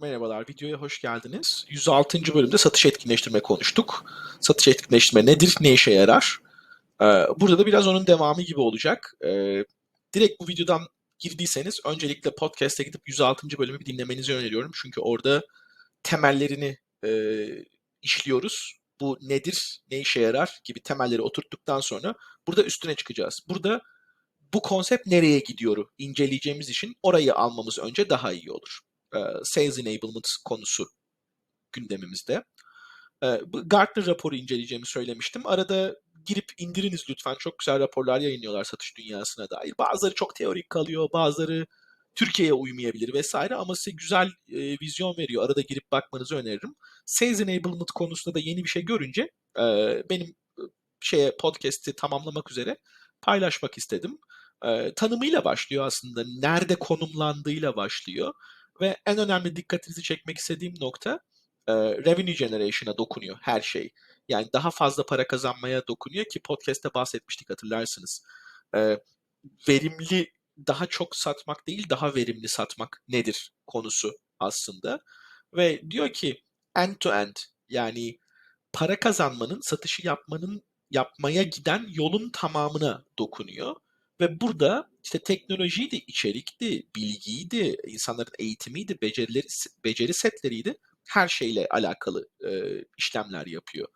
Merhabalar, videoya hoş geldiniz. 106. bölümde satış etkinleştirme konuştuk. Satış etkinleştirme nedir, ne işe yarar? Ee, burada da biraz onun devamı gibi olacak. Ee, direkt bu videodan girdiyseniz öncelikle podcast'e gidip 106. bölümü bir dinlemenizi öneriyorum. Çünkü orada temellerini e, işliyoruz. Bu nedir, ne işe yarar gibi temelleri oturttuktan sonra burada üstüne çıkacağız. Burada bu konsept nereye gidiyor inceleyeceğimiz için orayı almamız önce daha iyi olur e, sales enablement konusu gündemimizde. E, Gartner raporu inceleyeceğimi söylemiştim. Arada girip indiriniz lütfen. Çok güzel raporlar yayınlıyorlar satış dünyasına dair. Bazıları çok teorik kalıyor, bazıları Türkiye'ye uymayabilir vesaire ama size güzel e, vizyon veriyor. Arada girip bakmanızı öneririm. Sales enablement konusunda da yeni bir şey görünce e, benim şeye podcast'i tamamlamak üzere paylaşmak istedim. E, tanımıyla başlıyor aslında. Nerede konumlandığıyla başlıyor. Ve en önemli dikkatinizi çekmek istediğim nokta e, revenue generation'a dokunuyor her şey. Yani daha fazla para kazanmaya dokunuyor ki podcast'te bahsetmiştik hatırlarsınız. E, verimli daha çok satmak değil daha verimli satmak nedir konusu aslında. Ve diyor ki end to end yani para kazanmanın, satışı yapmanın yapmaya giden yolun tamamına dokunuyor. Ve burada işte teknolojiydi, içerikti, bilgiydi, insanların eğitimiydi, becerileri, beceri setleriydi. Her şeyle alakalı e, işlemler yapıyor.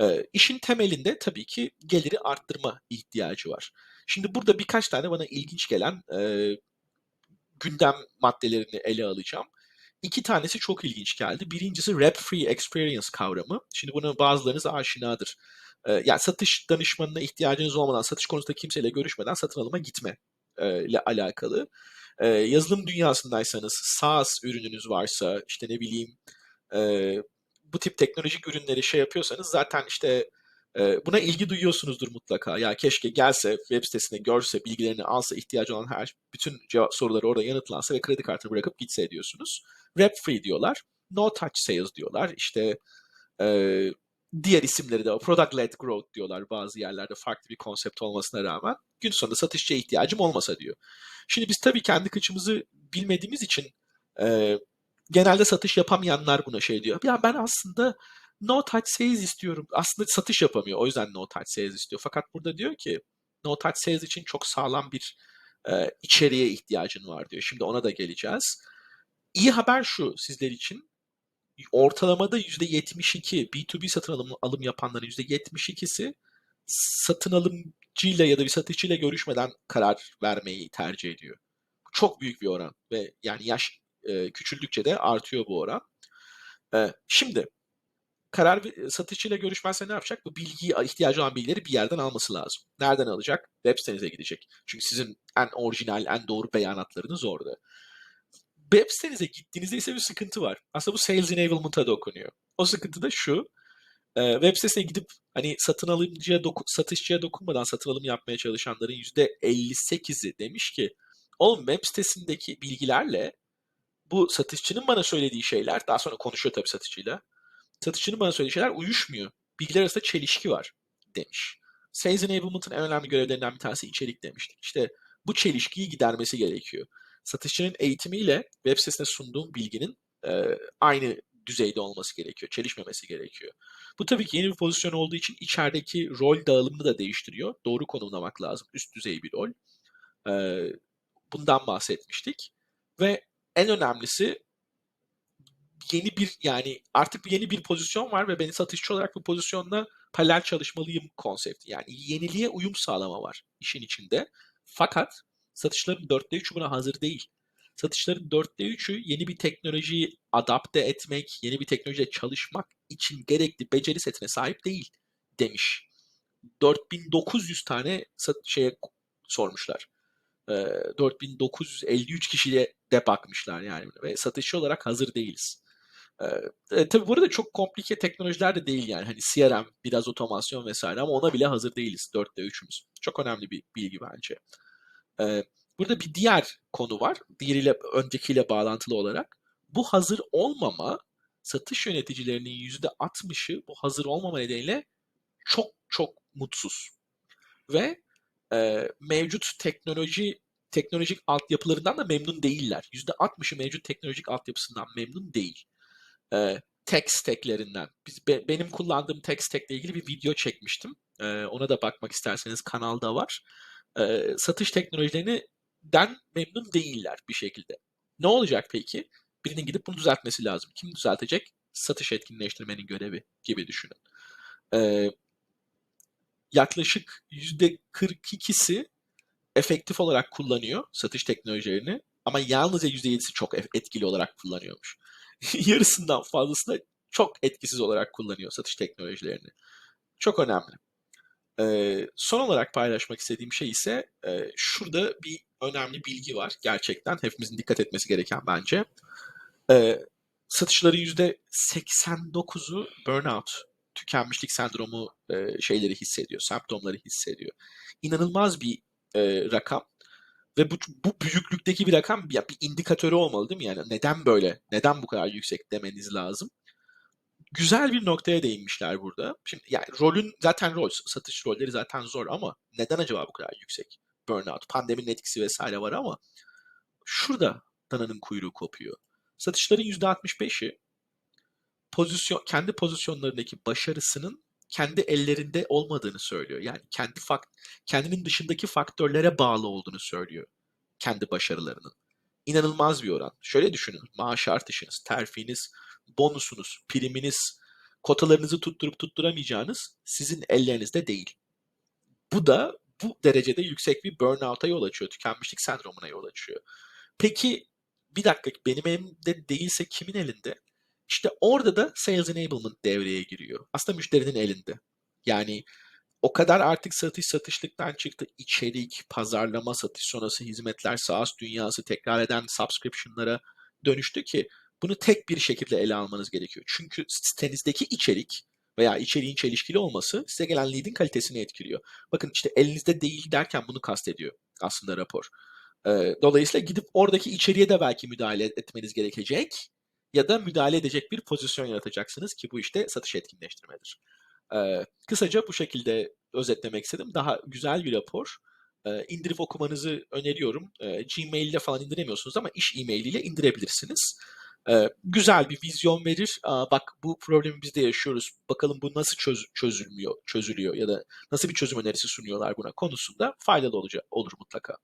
E, işin temelinde tabii ki geliri arttırma ihtiyacı var. Şimdi burada birkaç tane bana ilginç gelen e, gündem maddelerini ele alacağım. İki tanesi çok ilginç geldi. Birincisi Rep Free Experience kavramı. Şimdi bunun bazılarınız aşinadır. Ee, yani satış danışmanına ihtiyacınız olmadan, satış konusunda kimseyle görüşmeden satın alıma gitme e, ile alakalı. Yazılım dünyasındaysanız, SaaS ürününüz varsa, işte ne bileyim e, bu tip teknolojik ürünleri şey yapıyorsanız zaten işte e, buna ilgi duyuyorsunuzdur mutlaka. Ya keşke gelse, web sitesine görse, bilgilerini alsa, ihtiyacı olan her bütün cevap, soruları orada yanıtlansa ve kredi kartını bırakıp gitse diyorsunuz. Rep free diyorlar. No touch sales diyorlar. İşte diğer isimleri de product led growth diyorlar bazı yerlerde farklı bir konsept olmasına rağmen. Gün sonunda satışçıya ihtiyacım olmasa diyor. Şimdi biz tabii kendi kıçımızı bilmediğimiz için e, genelde satış yapamayanlar buna şey diyor. Ya ben aslında no touch sales istiyorum. Aslında satış yapamıyor. O yüzden no touch sales istiyor. Fakat burada diyor ki no touch sales için çok sağlam bir e, içeriğe ihtiyacın var diyor. Şimdi ona da geleceğiz. İyi haber şu sizler için ortalamada %72 B2B satın alım, alım yapanların %72'si satın alımcıyla ya da bir satıcıyla görüşmeden karar vermeyi tercih ediyor. Çok büyük bir oran ve yani yaş e, küçüldükçe de artıyor bu oran. E, şimdi karar satıcıyla görüşmezse ne yapacak? Bu bilgiyi, ihtiyacı olan bilgileri bir yerden alması lazım. Nereden alacak? Web sitenize gidecek. Çünkü sizin en orijinal, en doğru beyanatlarınız orada web sitenize gittiğinizde ise bir sıkıntı var. Aslında bu sales enablement'a dokunuyor. O sıkıntı da şu. E, web sitesine gidip hani satın alımcıya, doku, satışçıya dokunmadan satın alım yapmaya çalışanların %58'i demiş ki oğlum web sitesindeki bilgilerle bu satışçının bana söylediği şeyler, daha sonra konuşuyor tabii satıcıyla. Satışçının bana söylediği şeyler uyuşmuyor. Bilgiler arasında çelişki var demiş. Sales Enablement'ın en önemli görevlerinden bir tanesi içerik demiştik. İşte bu çelişkiyi gidermesi gerekiyor satışçının eğitimiyle web sitesine sunduğum bilginin e, aynı düzeyde olması gerekiyor. Çelişmemesi gerekiyor. Bu tabii ki yeni bir pozisyon olduğu için içerideki rol dağılımını da değiştiriyor. Doğru konumlamak lazım. Üst düzey bir rol. E, bundan bahsetmiştik. Ve en önemlisi yeni bir yani artık yeni bir pozisyon var ve beni satışçı olarak bu pozisyonda paralel çalışmalıyım konsepti. Yani yeniliğe uyum sağlama var işin içinde. Fakat satışların dörtte üçü buna hazır değil. Satışların dörtte üçü yeni bir teknolojiyi adapte etmek, yeni bir teknolojiyle çalışmak için gerekli beceri setine sahip değil demiş. 4900 tane şeye sormuşlar. 4953 kişiye de bakmışlar yani ve satışçı olarak hazır değiliz. E, tabii burada çok komplike teknolojiler de değil yani. Hani CRM, biraz otomasyon vesaire ama ona bile hazır değiliz. Dörtte üçümüz. Çok önemli bir bilgi bence. Ee, burada bir diğer konu var. Diğeriyle öncekiyle bağlantılı olarak. Bu hazır olmama satış yöneticilerinin %60'ı bu hazır olmama nedeniyle çok çok mutsuz. Ve e, mevcut teknoloji teknolojik altyapılarından da memnun değiller. %60'ı mevcut teknolojik altyapısından memnun değil. Ee, tech stacklerinden. Biz, be- benim kullandığım tech stack ile ilgili bir video çekmiştim. Ee, ona da bakmak isterseniz kanalda var. Ee, satış teknolojilerinden memnun değiller bir şekilde. Ne olacak peki? Birinin gidip bunu düzeltmesi lazım. Kim düzeltecek? Satış etkinleştirmenin görevi gibi düşünün. Ee, yaklaşık %42'si efektif olarak kullanıyor satış teknolojilerini ama yalnızca %7'si çok ef- etkili olarak kullanıyormuş. Yarısından fazlası da çok etkisiz olarak kullanıyor satış teknolojilerini. Çok önemli. Ee, son olarak paylaşmak istediğim şey ise e, şurada bir önemli bilgi var. Gerçekten hepimizin dikkat etmesi gereken bence. Ee, satışların %89'u burnout, tükenmişlik sendromu e, şeyleri hissediyor, semptomları hissediyor. İnanılmaz bir e, rakam ve bu, bu büyüklükteki bir rakam ya bir indikatörü olmalı değil mi? Yani neden böyle, neden bu kadar yüksek demeniz lazım. Güzel bir noktaya değinmişler burada. Şimdi yani rolün zaten rol, satış rolleri zaten zor ama neden acaba bu kadar yüksek? Burnout, pandeminin etkisi vesaire var ama şurada dananın kuyruğu kopuyor. Satışların %65'i pozisyon kendi pozisyonlarındaki başarısının kendi ellerinde olmadığını söylüyor. Yani kendi fakt kendinin dışındaki faktörlere bağlı olduğunu söylüyor kendi başarılarının. İnanılmaz bir oran. Şöyle düşünün. Maaş artışınız, terfiniz, bonusunuz, priminiz, kotalarınızı tutturup tutturamayacağınız sizin ellerinizde değil. Bu da bu derecede yüksek bir burnout'a yol açıyor. Tükenmişlik sendromuna yol açıyor. Peki bir dakika benim elimde değilse kimin elinde? İşte orada da sales enablement devreye giriyor. Aslında müşterinin elinde. Yani o kadar artık satış satışlıktan çıktı. İçerik, pazarlama, satış sonrası hizmetler, SaaS dünyası tekrar eden subscription'lara dönüştü ki bunu tek bir şekilde ele almanız gerekiyor. Çünkü sitenizdeki içerik veya içeriğin çelişkili olması size gelen lead'in kalitesini etkiliyor. Bakın işte elinizde değil derken bunu kastediyor aslında rapor. Dolayısıyla gidip oradaki içeriğe de belki müdahale etmeniz gerekecek ya da müdahale edecek bir pozisyon yaratacaksınız ki bu işte satış etkinleştirmedir. Kısaca bu şekilde özetlemek istedim. Daha güzel bir rapor. Ee, indirip okumanızı öneriyorum. Ee, Gmail ile falan indiremiyorsunuz ama iş e-mail ile indirebilirsiniz. Ee, güzel bir vizyon verir. Bak bu problemi biz de yaşıyoruz. Bakalım bu nasıl çöz, çözülmüyor, çözülüyor ya da nasıl bir çözüm önerisi sunuyorlar buna konusunda faydalı olacak, olur mutlaka.